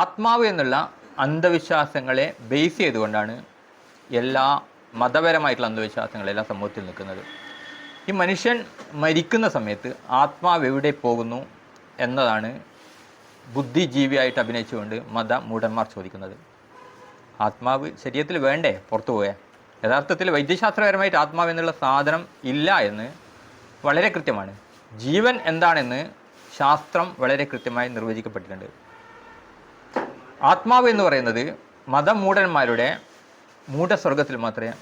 ആത്മാവ് എന്നുള്ള അന്ധവിശ്വാസങ്ങളെ ബേസ് ചെയ്തുകൊണ്ടാണ് എല്ലാ മതപരമായിട്ടുള്ള അന്ധവിശ്വാസങ്ങളെല്ലാം സമൂഹത്തിൽ നിൽക്കുന്നത്. ഈ മനുഷ്യൻ മരിക്കുന്ന സമയത്ത് ആത്മാവ് എവിടെ പോകുന്നു എന്നതാണ് ബുദ്ധിജീവിയായിട്ട് അഭിനയിച്ചുകൊണ്ട് മത മൂഢന്മാർ ചോദിക്കുന്നത്. ആത്മാവ് ശരീരത്തിൽ വേണ്ടേ പുറത്തു പോയാൽ യഥാർത്ഥത്തിൽ വൈദ്യശാസ്ത്രപരമായിട്ട് ആത്മാവ് എന്നുള്ള സാധനം ഇല്ല എന്ന് വളരെ കൃത്യമാണ്. ജീവൻ എന്താണെന്ന് ശാസ്ത്രം വളരെ കൃത്യമായി നിർവചിക്കപ്പെട്ടിട്ടുണ്ട്. ആത്മാവ് എന്ന് പറയുന്നത് മതമൂഢന്മാരുടെ മൂഢസ്വർഗത്തിൽ മാത്രമേ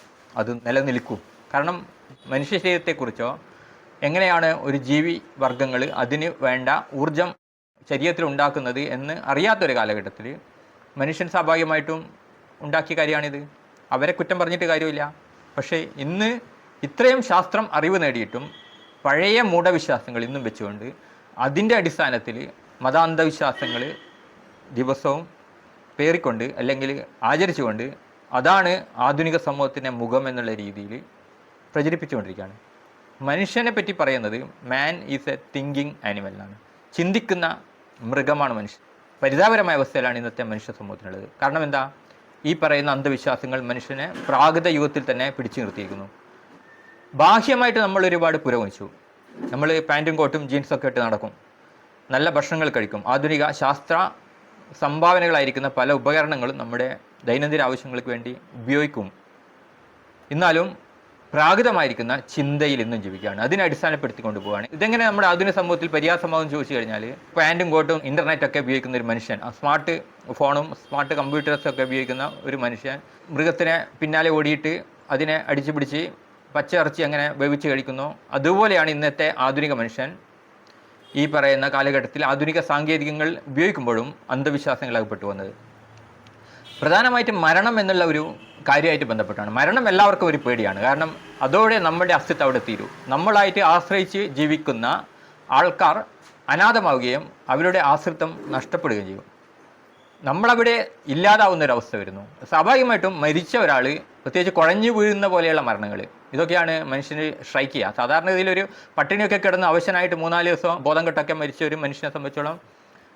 അത് നിലനിൽക്കൂ. കാരണം മനുഷ്യ ശരീരത്തെക്കുറിച്ചോ എങ്ങനെയാണ് ഒരു ജീവി വർഗങ്ങൾ അതിന് വേണ്ട ഊർജം ശരീരത്തിൽ ഉണ്ടാക്കുന്നത് എന്ന് അറിയാത്തൊരു കാലഘട്ടത്തിൽ മനുഷ്യൻ സ്വാഭാവികമായിട്ടും ഉണ്ടാക്കിയ കാര്യമാണിത്. അവരെ കുറ്റം പറഞ്ഞിട്ട് കാര്യമില്ല. പക്ഷേ ഇന്ന് ഇത്രയും ശാസ്ത്രം അറിവ് നേടിയിട്ടും പഴയ മൂഢവിശ്വാസങ്ങൾ ഇന്നും വെച്ചുകൊണ്ട് അതിന്റെ അടിസ്ഥാനത്തിൽ മതാന്ധവിശ്വാസങ്ങൾ ദിവസവും പേറിക്കൊണ്ട് അല്ലെങ്കിൽ ആചരിച്ചുകൊണ്ട് അതാണ് ആധുനിക സമൂഹത്തിന്റെ മുഖം എന്നുള്ള രീതിയിൽ പ്രചരിപ്പിച്ചുകൊണ്ടിരിക്കുകയാണ്. മനുഷ്യനെ പറ്റി പറയുന്നത് മാൻ ഈസ് എ തിങ്കിങ് ആണ്. ചിന്തിക്കുന്ന മൃഗമാണ് മനുഷ്യൻ പരിതാപരമായ അവസ്ഥയിലാണ് ഇന്നത്തെ മനുഷ്യ സമൂഹത്തിനുള്ളത്. കാരണം എന്താ? ഈ പറയുന്ന അന്ധവിശ്വാസങ്ങൾ മനുഷ്യനെ പ്രാകൃത യുഗത്തിൽ തന്നെ പിടിച്ചു നിർത്തിയിരിക്കുന്നു. ബാഹ്യമായിട്ട് നമ്മൾ ഒരുപാട് പുരോഗമിച്ചു. നമ്മൾ പാന്റും കോട്ടും ജീൻസൊക്കെ ഇട്ട് നടക്കും. നല്ല ഭക്ഷണങ്ങൾ കഴിക്കും. ആധുനിക ശാസ്ത്ര സംഭാവനകളായിരിക്കുന്ന പല ഉപകരണങ്ങളും നമ്മുടെ ദൈനംദിന ആവശ്യങ്ങൾക്ക് വേണ്ടി ഉപയോഗിക്കും. എന്നാലും പ്രാകൃതമായിരിക്കുന്ന ചിന്തയിൽ ഇന്നും ജീവിക്കുകയാണ്. അതിനെ അടിസ്ഥാനപ്പെടുത്തിക്കൊണ്ട് പോവുകയാണ്. ഇതെങ്ങനെ നമ്മുടെ ആധുനിക സമൂഹത്തിൽ പര്യാസമാകും ചോദിച്ചു കഴിഞ്ഞാൽ പാന്റും കോട്ടും ഇന്റർനെറ്റ് ഒക്കെ ഉപയോഗിക്കുന്ന ഒരു മനുഷ്യൻ സ്മാർട്ട് ഫോണും സ്മാർട്ട് കമ്പ്യൂട്ടേഴ്സും ഒക്കെ ഉപയോഗിക്കുന്ന ഒരു മനുഷ്യൻ മൃഗത്തിനെ പിന്നാലെ ഓടിയിട്ട് അതിനെ അടിച്ചു പിടിച്ച് പച്ചയിറച്ചി അങ്ങനെ വേവിച്ച് കഴിക്കുന്നു. അതുപോലെയാണ് ഇന്നത്തെ ആധുനിക മനുഷ്യൻ ഈ പറയുന്ന കാലഘട്ടത്തിൽ ആധുനിക സാങ്കേതികങ്ങൾ ഉപയോഗിക്കുമ്പോഴും അന്ധവിശ്വാസങ്ങളകപ്പെട്ടു വന്നത്. പ്രധാനമായിട്ടും മരണം എന്നുള്ള ഒരു കാര്യമായിട്ട് ബന്ധപ്പെട്ടാണ്. മരണം എല്ലാവർക്കും ഒരു പേടിയാണ്. കാരണം അതോടെ നമ്മുടെ അസ്തിത്വം അവിടെ തീരൂ. നമ്മളായിട്ട് ആശ്രയിച്ച് ജീവിക്കുന്ന ആൾക്കാർ അനാഥമാവുകയും അവരുടെ ആശ്രിത്വം നഷ്ടപ്പെടുകയും ചെയ്യും. നമ്മളവിടെ ഇല്ലാതാവുന്ന ഒരു അവസ്ഥ വരുന്നു. സ്വാഭാവികമായിട്ടും മരിച്ച ഒരാൾ പ്രത്യേകിച്ച് കുഴഞ്ഞു വീഴുന്ന പോലെയുള്ള മരണങ്ങൾ. ഇതൊക്കെയാണ് മനുഷ്യന് സ്ട്രൈക്ക് ചെയ്യുക. സാധാരണ ഇതിലൊരു പട്ടിണിയൊക്കെ കിടന്ന് അവശനായിട്ട് മൂന്നാൽ ദിവസം ബോധം കെട്ടൊക്കെ മരിച്ച ഒരു മനുഷ്യനെ സംബന്ധിച്ചോളം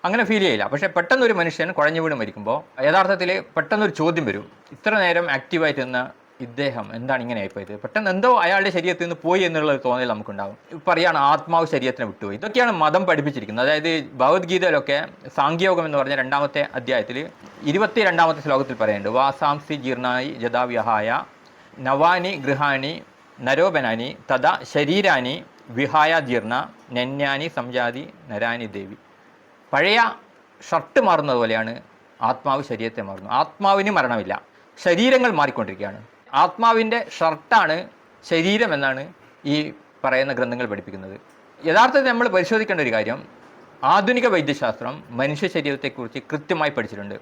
അങ്ങനെ ഫീൽ ചെയ്യില്ല. പക്ഷേ പെട്ടെന്നൊരു മനുഷ്യൻ കുഴഞ്ഞു വീണ് മരിക്കുമ്പോൾ യഥാർത്ഥത്തിൽ പെട്ടെന്നൊരു ചോദ്യം വരും. ഇത്ര നേരം ആക്റ്റീവായിട്ട് നിന്ന ഇദ്ദേഹം എന്താണ് ഇങ്ങനെ ആയിപ്പോയത്? പെട്ടെന്ന് എന്തോ അയാളുടെ ശരീരത്തിൽ നിന്ന് പോയി എന്നുള്ള ഒരു തോന്നൽ നമുക്കുണ്ടാകും പറയാണ് ആത്മാവ് ശരീരത്തിനെ വിട്ടുപോയി. ഇതൊക്കെയാണ് മതം പഠിപ്പിച്ചിരിക്കുന്നത്. അതായത് ഭഗവത്ഗീതയിലൊക്കെ സാങ്കിയോഗം എന്ന് പറഞ്ഞ രണ്ടാമത്തെ അധ്യായത്തിൽ ഇരുപത്തി രണ്ടാമത്തെ ശ്ലോകത്തിൽ പറയുന്നുണ്ട്. വാസാംസി ജീർണായി ജദാവ്യഹായ നവാനി ഗൃഹാണി നരോപനാനി തഥാ ശരീരാനി വിഹായ ജീർണ നന്യാനി സംജാതി നരാനി ദേവി. പഴയ ഷർട്ട് മാറുന്നത് പോലെയാണ് ആത്മാവ് ശരീരത്തെ മാറുന്നു ആത്മാവിന് മരണമില്ല. ശരീരങ്ങൾ മാറിക്കൊണ്ടിരിക്കുകയാണ്. ആത്മാവിന്റെ ഷർട്ടാണ് ശരീരം എന്നാണ് ഈ പറയുന്ന ഗ്രന്ഥങ്ങൾ പഠിപ്പിക്കുന്നത്. യഥാർത്ഥത്തിൽ നമ്മൾ പരിശോധിക്കേണ്ട ഒരു കാര്യം ആധുനിക വൈദ്യശാസ്ത്രം മനുഷ്യ ശരീരത്തെക്കുറിച്ച് കൃത്യമായി പഠിച്ചിട്ടുണ്ട്.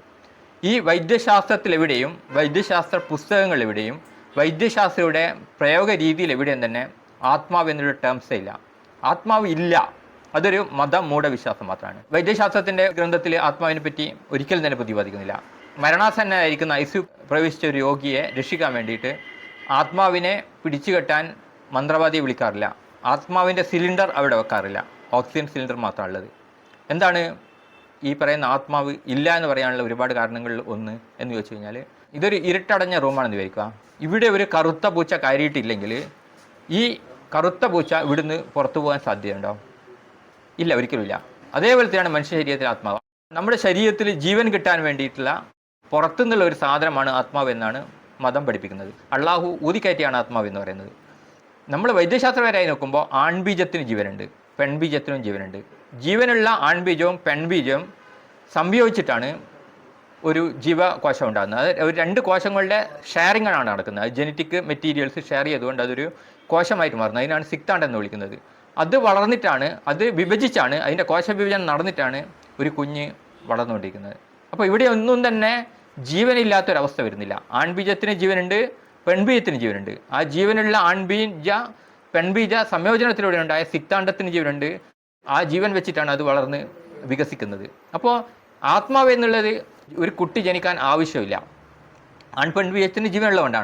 ഈ വൈദ്യശാസ്ത്രത്തിലെവിടെയും വൈദ്യശാസ്ത്ര പുസ്തകങ്ങളെവിടെയും വൈദ്യശാസ്ത്രയുടെ പ്രയോഗ രീതിയിൽ എവിടെയും തന്നെ ആത്മാവ് എന്നൊരു ടേംസേ ഇല്ല. ആത്മാവ് ഇല്ല. അതൊരു മതമൂഢവിശ്വാസം മാത്രമാണ്. വൈദ്യശാസ്ത്രത്തിന്റെ ഗ്രന്ഥത്തിൽ ആത്മാവിനെ പറ്റി ഒരിക്കലും തന്നെ പ്രതിപാദിക്കുന്നില്ല. മരണാസന്നനായിരിക്കുന്ന ഐസു പ്രവേശിച്ച ഒരു രോഗിയെ രക്ഷിക്കാൻ വേണ്ടിയിട്ട് ആത്മാവിനെ പിടിച്ചുകെട്ടാൻ മന്ത്രവാദിയെ വിളിക്കാറില്ല. ആത്മാവിന്റെ സിലിണ്ടർ അവിടെ വെക്കാറില്ല. ഓക്സിജൻ സിലിണ്ടർ മാത്രമാണ് ഉള്ളത്. എന്താണ് ഈ പറയുന്ന ആത്മാവ് ഇല്ല എന്ന് പറയാനുള്ള ഒരുപാട് കാരണങ്ങളിൽ ഒന്ന് എന്ന് ചോദിച്ചു കഴിഞ്ഞാൽ ഇതൊരു ഇരുട്ടടഞ്ഞ റൂമാണെന്ന് വിചാരിക്കുക. ഇവിടെ ഒരു കറുത്ത പൂച്ച കയറിയിട്ടില്ലെങ്കിൽ ഈ കറുത്ത പൂച്ച ഇവിടുന്ന് പുറത്തു പോകാൻ സാധ്യതയുണ്ടോ? ഇല്ല ഒരിക്കലുമില്ല അതേപോലെ തന്നെയാണ് മനുഷ്യ ശരീരത്തിലെ ആത്മാവ്. നമ്മുടെ ശരീരത്തിൽ ജീവൻ കിട്ടാൻ വേണ്ടിയിട്ടുള്ള പുറത്തുനിന്നുള്ള ഒരു സാധനമാണ് ആത്മാവ് എന്നാണ് മതം പഠിപ്പിക്കുന്നത്. അള്ളാഹു ഊതിക്കയറ്റിയാണ് ആത്മാവ് എന്ന് പറയുന്നത്. നമ്മൾ വൈദ്യശാസ്ത്രപരമായി നോക്കുമ്പോൾ ആൺബീജത്തിന് ജീവനുണ്ട് പെൺബീജത്തിനും ജീവനുണ്ട്. ജീവനുള്ള ആൺബീജവും പെൺബീജവും സംയോജിച്ചിട്ടാണ് ഒരു ജീവകോശം ഉണ്ടാകുന്നത്. അത് ഒരു രണ്ട് കോശങ്ങളുടെ ഷെയറിംഗ് ആണ് നടക്കുന്നത്. ജനറ്റിക് മെറ്റീരിയൽസ് ഷെയർ ചെയ്തുകൊണ്ട് അതൊരു കോശമായിട്ട് മാറുന്നത് അതിനാണ് സിക്താണ്ട് എന്ന് വിളിക്കുന്നത്. അത് വളർന്നിട്ടാണ് അത് വിഭജിച്ചാണ് അതിന്റെ കോശവിഭജനം നടന്നിട്ടാണ് ഒരു കുഞ്ഞ് വളർന്നുകൊണ്ടിരിക്കുന്നത്. അപ്പോൾ ഇവിടെ ഒന്നും തന്നെ ജീവനില്ലാത്തൊരവസ്ഥ വരുന്നില്ല. ആൺബീജത്തിന് ജീവനുണ്ട് പെൺബീജത്തിന് ജീവനുണ്ട്. ആ ജീവനുള്ള ആൺബീജ പെൺബീജ സംയോജനത്തിലൂടെ ഉണ്ടായ സിക്താണ്ഡത്തിന് ജീവനുണ്ട്. ആ ജീവൻ വെച്ചിട്ടാണ് അത് വളർന്ന് വികസിക്കുന്നത്. അപ്പോൾ ആത്മാവ് എന്നുള്ളത് ഒരു കുട്ടി ജനിക്കാൻ ആവശ്യമില്ല. ആൺപെൺബീജത്തിന്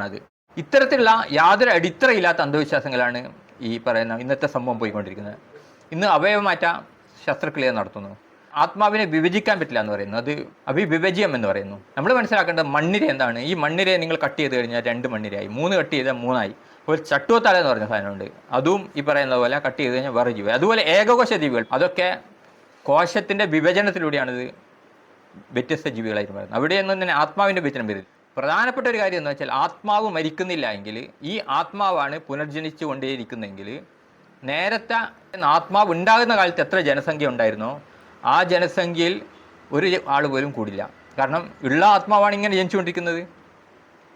അത് ഇത്തരത്തിലുള്ള യാതൊരു അടിത്തറയില്ലാത്ത അന്ധവിശ്വാസങ്ങളാണ് ഈ പറയുന്ന ഇന്നത്തെ സംഭവം പോയിക്കൊണ്ടിരിക്കുന്നത്. ഇന്ന് അവയവമാറ്റ ശസ്ത്രക്രിയ നടത്തുന്നു. ആത്മാവിനെ വിഭജിക്കാൻ പറ്റില്ല എന്ന് പറയുന്നു. അത് അഭിവിഭജ്യം എന്ന് പറയുന്നു. നമ്മൾ മനസ്സിലാക്കേണ്ടത് മണ്ണിര എന്താണ്? ഈ മണ്ണിരയെ നിങ്ങൾ കട്ട് ചെയ്ത് കഴിഞ്ഞാൽ രണ്ട് മണ്ണിരയായി. മൂന്ന് കട്ട് ചെയ്താൽ മൂന്നായി. അപ്പോൾ ചട്ടുവത്താല എന്ന് പറഞ്ഞ സാധനമുണ്ട് അതും ഈ പറയുന്ന പോലെ കട്ട് ചെയ്ത് കഴിഞ്ഞാൽ വേറെ ജീവി. അതുപോലെ ഏകകോശ ജീവികൾ. അതൊക്കെ കോശത്തിന്റെ വിഭജനത്തിലൂടെയാണ് ഇത് വ്യത്യസ്ത ജീവികളായിട്ട് അവിടെ അവിടെയൊന്നും തന്നെ ആത്മാവിന്റെ വിഭജനം വരും പ്രധാനപ്പെട്ട ഒരു കാര്യം എന്ന് വെച്ചാൽ ആത്മാവ് മരിക്കുന്നില്ല എങ്കിൽ ഈ ആത്മാവാണ് പുനർജനിച്ചു കൊണ്ടേയിരിക്കുന്നതെങ്കിൽ നേരത്തെ ആത്മാവ് ഉണ്ടാകുന്ന കാലത്ത് എത്ര ജനസംഖ്യ ഉണ്ടായിരുന്നോ? ആ ജനസംഖ്യയിൽ ഒരു ആൾ പോലും കൂടില്ല. കാരണം ഉള്ള ആത്മാവാണ് ഇങ്ങനെ ജനിച്ചുകൊണ്ടിരിക്കുന്നത്.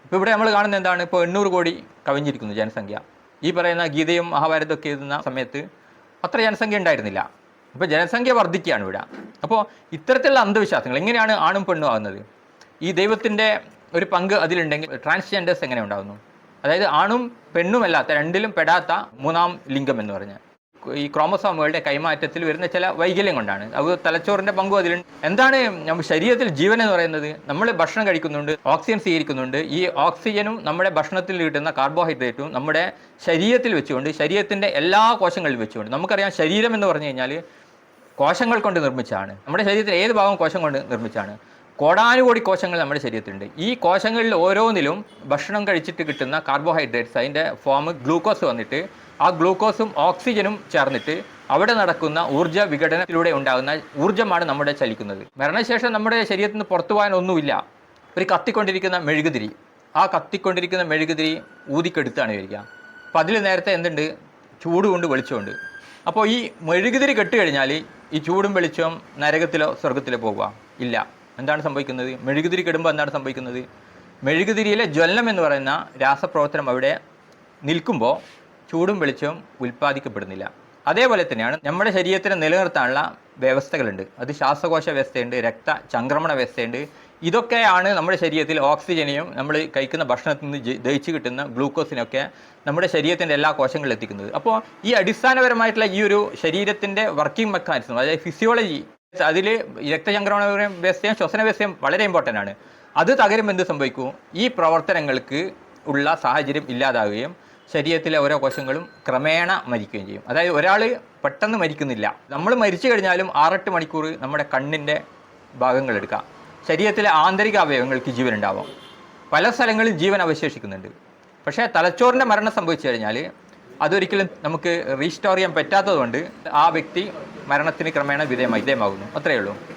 ഇപ്പോൾ ഇവിടെ നമ്മൾ കാണുന്നത് എന്താണ്? ഇപ്പോൾ എണ്ണൂറ് കോടി കവിഞ്ഞിരിക്കുന്നു ജനസംഖ്യ. ഈ പറയുന്ന ഗീതയും മഹാഭാരതമൊക്കെ എഴുതുന്ന സമയത്ത് അത്ര ജനസംഖ്യ ഉണ്ടായിരുന്നില്ല. അപ്പോൾ ജനസംഖ്യ വർദ്ധിക്കുകയാണ് ഇവിടെ. അപ്പോൾ ഇത്തരത്തിലുള്ള അന്ധവിശ്വാസങ്ങൾ എങ്ങനെയാണ് ആണും പെണ്ണും ആകുന്നത്? ഈ ദൈവത്തിന്റെ ഒരു പങ്ക് അതിലുണ്ടെങ്കിൽ ട്രാൻസ്ജെൻഡേഴ്സ് എങ്ങനെ ഉണ്ടാകുന്നു? അതായത് ആണും പെണ്ണുമല്ലാത്ത രണ്ടിലും പെടാത്ത മൂന്നാം ലിംഗം എന്ന് പറഞ്ഞാൽ. ഈ ക്രോമസോമുകളുടെ കൈമാറ്റത്തിൽ വരുന്ന ചില വൈകല്യം കൊണ്ടാണ്. അത് തലച്ചോറിന്റെ പങ്കും അതിലുണ്ട്. എന്താണ് നമ്മുടെ ശരീരത്തിൽ ജീവൻ എന്ന് പറയുന്നത്? നമ്മൾ ഭക്ഷണം കഴിക്കുന്നുണ്ട് ഓക്സിജൻ സ്വീകരിക്കുന്നുണ്ട്. ഈ ഓക്സിജനും നമ്മുടെ ഭക്ഷണത്തിൽ കിട്ടുന്ന കാർബോഹൈഡ്രേറ്റും നമ്മുടെ ശരീരത്തിൽ വെച്ചുകൊണ്ട് ശരീരത്തിന്റെ എല്ലാ കോശങ്ങളിൽ വെച്ചുകൊണ്ട് നമുക്കറിയാം ശരീരം എന്ന് പറഞ്ഞു കഴിഞ്ഞാൽ കോശങ്ങൾ കൊണ്ട് നിർമ്മിച്ചാണ് നമ്മുടെ ശരീരത്തിൽ ഏത് ഭാഗം കോശം കൊണ്ട് നിർമ്മിച്ചാണ് കോടാനുകോടി കോശങ്ങൾ നമ്മുടെ ശരീരത്തിലുണ്ട്. ഈ കോശങ്ങളിൽ ഓരോന്നിലും ഭക്ഷണം കഴിച്ചിട്ട് കിട്ടുന്ന കാർബോഹൈഡ്രേറ്റ്സ് അതിന്റെ ഫോം ഗ്ലൂക്കോസ് വന്നിട്ട് ആ ഗ്ലൂക്കോസും ഓക്സിജനും ചേർന്നിട്ട് അവിടെ നടക്കുന്ന ഊർജ വിഘടനത്തിലൂടെ ഉണ്ടാകുന്ന ഊർജമാണ് നമ്മുടെ ചലിക്കുന്നത്. മരണശേഷം നമ്മുടെ ശരീരത്തിൽ നിന്ന് പുറത്തു പോകാൻ ഒന്നുമില്ല ഒരു കത്തിക്കൊണ്ടിരിക്കുന്ന മെഴുകുതിരി. ആ കത്തിക്കൊണ്ടിരിക്കുന്ന മെഴുകുതിരി ഊതിക്കെടുത്താണ് വരിക അപ്പം അതിൽ നേരത്തെ എന്തുണ്ട്? ചൂട് കൊണ്ട് വെളിച്ചമുണ്ട്. അപ്പോൾ ഈ മെഴുകുതിരി കെട്ടുകഴിഞ്ഞാൽ ഈ ചൂടും വെളിച്ചവും നരകത്തിലോ സ്വർഗത്തിലോ പോകുക ഇല്ല. എന്താണ് സംഭവിക്കുന്നത്? മെഴുകുതിരി കെടുമ്പോൾ എന്താണ് സംഭവിക്കുന്നത്? മെഴുകുതിരിയിലെ ജ്വലനം എന്ന് പറയുന്ന രാസപ്രവർത്തനം അവിടെ നിൽക്കുമ്പോൾ ചൂടും വെളിച്ചവും ഉൽപ്പാദിക്കപ്പെടുന്നില്ല. അതേപോലെ തന്നെയാണ് നമ്മുടെ ശരീരത്തിനെ നിലനിർത്താനുള്ള വ്യവസ്ഥകളുണ്ട്. അത് ശ്വാസകോശ വ്യവസ്ഥയുണ്ട് രക്ത ചംക്രമണ വ്യവസ്ഥയുണ്ട്. ഇതൊക്കെയാണ് നമ്മുടെ ശരീരത്തിൽ ഓക്സിജനെയും നമ്മൾ കഴിക്കുന്ന ഭക്ഷണത്തിൽ നിന്ന് ദഹിച്ചു കിട്ടുന്ന ഗ്ലൂക്കോസിനൊക്കെ നമ്മുടെ ശരീരത്തിന്റെ എല്ലാ കോശങ്ങളിലും എത്തിക്കുന്നത്. അപ്പോൾ ഈ അടിസ്ഥാനപരമായിട്ടുള്ള ഈ ഒരു ശരീരത്തിന്റെ വർക്കിംഗ് മെക്കാനിസം അതായത് ഫിസിയോളജി അതിൽ രക്തചംക്രമണ വ്യവസ്ഥയും ശ്വസന വ്യവസ്ഥയും വളരെ ഇമ്പോർട്ടന്റ് ആണ്. അത് തകരുമ്പോൾ എന്ത് സംഭവിക്കും? ഈ പ്രവർത്തനങ്ങൾക്ക് ഉള്ള സാഹചര്യം ഇല്ലാതാവുകയും ശരീരത്തിലെ ഓരോ കോശങ്ങളും ക്രമേണ മരിക്കുകയും ചെയ്യും. അതായത് ഒരാൾ പെട്ടെന്ന് മരിക്കുന്നില്ല. നമ്മൾ മരിച്ചു കഴിഞ്ഞാലും ആറെട്ട് മണിക്കൂർ നമ്മുടെ കണ്ണിന്റെ ഭാഗങ്ങൾ എടുക്കാം. ശരീരത്തിലെ ആന്തരിക അവയവങ്ങൾക്ക് ജീവൻ ഉണ്ടാവാം പല സ്ഥലങ്ങളിൽ ജീവൻ അവശേഷിക്കുന്നുണ്ട്. പക്ഷേ തലച്ചോറിന്റെ മരണം സംഭവിച്ചു കഴിഞ്ഞാൽ അതൊരിക്കലും നമുക്ക് റീസ്റ്റോർ ചെയ്യാൻ പറ്റാത്തതുകൊണ്ട് ആ വ്യക്തി മരണത്തിന് ക്രമേണ വിധേയമായി വിധേയമാകുന്നു. അത്രയേ ഉള്ളൂ.